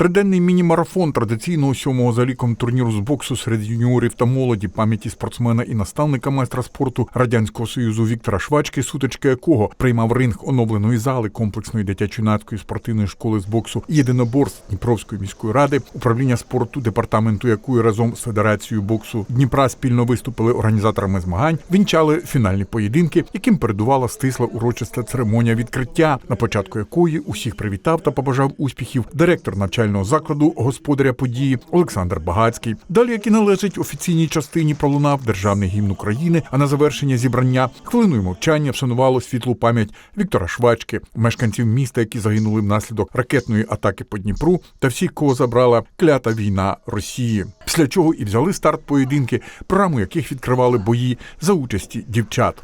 Триденний міні-марафон традиційного сьомого за ліком турніру з боксу серед юніорів та молоді пам'яті спортсмена і наставника майстра спорту радянського союзу Віктора Швачки, сутички якого приймав ринг оновленої зали комплексної дитячо-юнацької спортивної школи з боксу єдиноборств Дніпровської міської ради, управління спорту, департаменту якої разом з федерацією боксу Дніпра спільно виступили організаторами змагань, вінчали фінальні поєдинки, яким передувала стисла урочиста церемонія відкриття, на початку якої усіх привітав та побажав успіхів директор навчального закладу господаря події Олександр Багацький. Далі, як і належить офіційній частині, пролунав державний гімн України. А на завершення зібрання хвилиною мовчання вшанувало світлу пам'ять Віктора Швачки, мешканців міста, які загинули внаслідок ракетної атаки по Дніпру, та всіх, кого забрала клята війна Росії. Після чого і взяли старт поєдинки, програму яких відкривали бої за участі дівчат.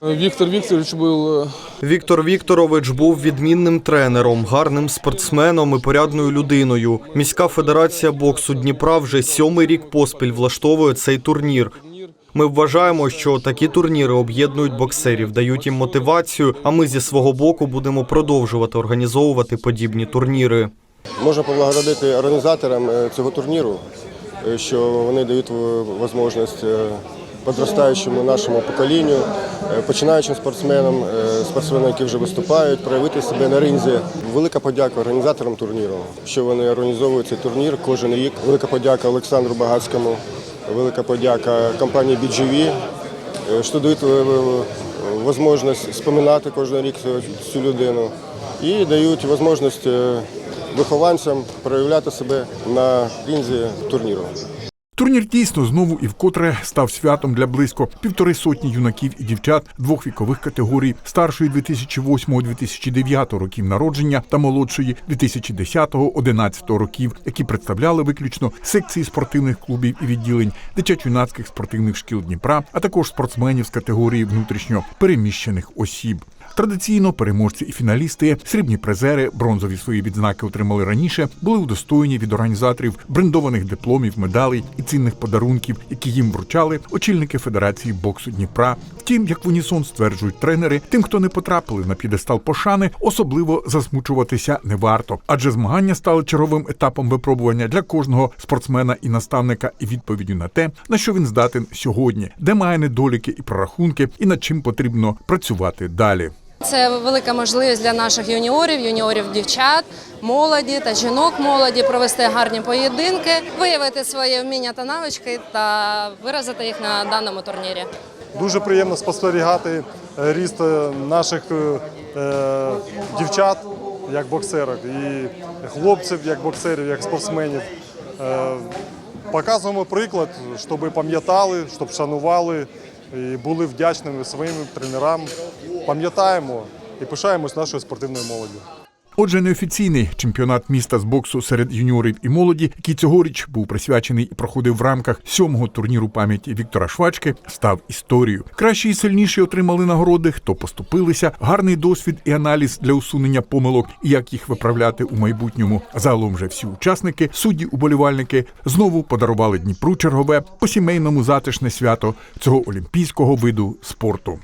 Виктор Викторович был Віктор Вікторович був відмінним тренером, гарним спортсменом і порядною людиною. Міська федерація боксу Дніпра вже сьомий рік поспіль влаштовує цей турнір. Ми вважаємо, що такі турніри об'єднують боксерів, дають їм мотивацію. А ми зі свого боку будемо продовжувати організовувати подібні турніри. Можна поблагородити організаторам е, цього турніру, е, що вони дають е, можливість подростаючому нашому поколінню, е, починаючим спортсменам, е, спортсменам, які вже виступають, проявити себе на ринзі. Велика подяка організаторам турніру, що вони організовують цей турнір кожен рік. Велика подяка Олександру Багацькому, велика подяка компанії BGV, е, що дають можливість споминати кожен рік цю людину і дають можливість вихованцям проявляти себе на ринзі турніру. Турнір дійсно знову і вкотре став святом для близько півтори сотні юнаків і дівчат двох вікових категорій старшої 2008-2009 років народження та молодшої 2010-2011 років, які представляли виключно секції спортивних клубів і відділень дитячо-юнацьких спортивних шкіл Дніпра, а також спортсменів з категорії внутрішньо переміщених осіб. Традиційно переможці і фіналісти, срібні призери, бронзові свої відзнаки отримали раніше, були удостоєні від організаторів брендованих дипломів, медалей і цінних подарунків, які їм вручали очільники Федерації боксу Дніпра. Втім, як в унісон стверджують тренери, тим, хто не потрапили на п'єдестал пошани, особливо засмучуватися не варто, адже змагання стали черговим етапом випробування для кожного спортсмена і наставника, і відповіддю на те, на що він здатен сьогодні, де має недоліки і прорахунки, і над чим потрібно працювати далі. Це велика можливість для наших юніорів, юніорів дівчат, молоді та жінок молоді провести гарні поєдинки, виявити свої вміння та навички та виразити їх на даному турнірі. Дуже приємно спостерігати е, ріст е, наших е, дівчат як боксерок і хлопців як боксерів, як спортсменів. Показуємо приклад, щоб пам'ятали, щоб шанували і були вдячними своїм тренерам. Пам'ятаємо і пишаємось нашою спортивною молоддю. Отже, неофіційний чемпіонат міста з боксу серед юніорів і молоді, який цьогоріч був присвячений і проходив в рамках сьомого турніру пам'яті Віктора Швачки, став історією. Кращі і сильніші отримали нагороди, хто поступилися, гарний досвід і аналіз для усунення помилок і як їх виправляти у майбутньому. Загалом же всі учасники, судді, уболівальники знову подарували Дніпру чергове по сімейному затишне свято цього олімпійського виду спорту.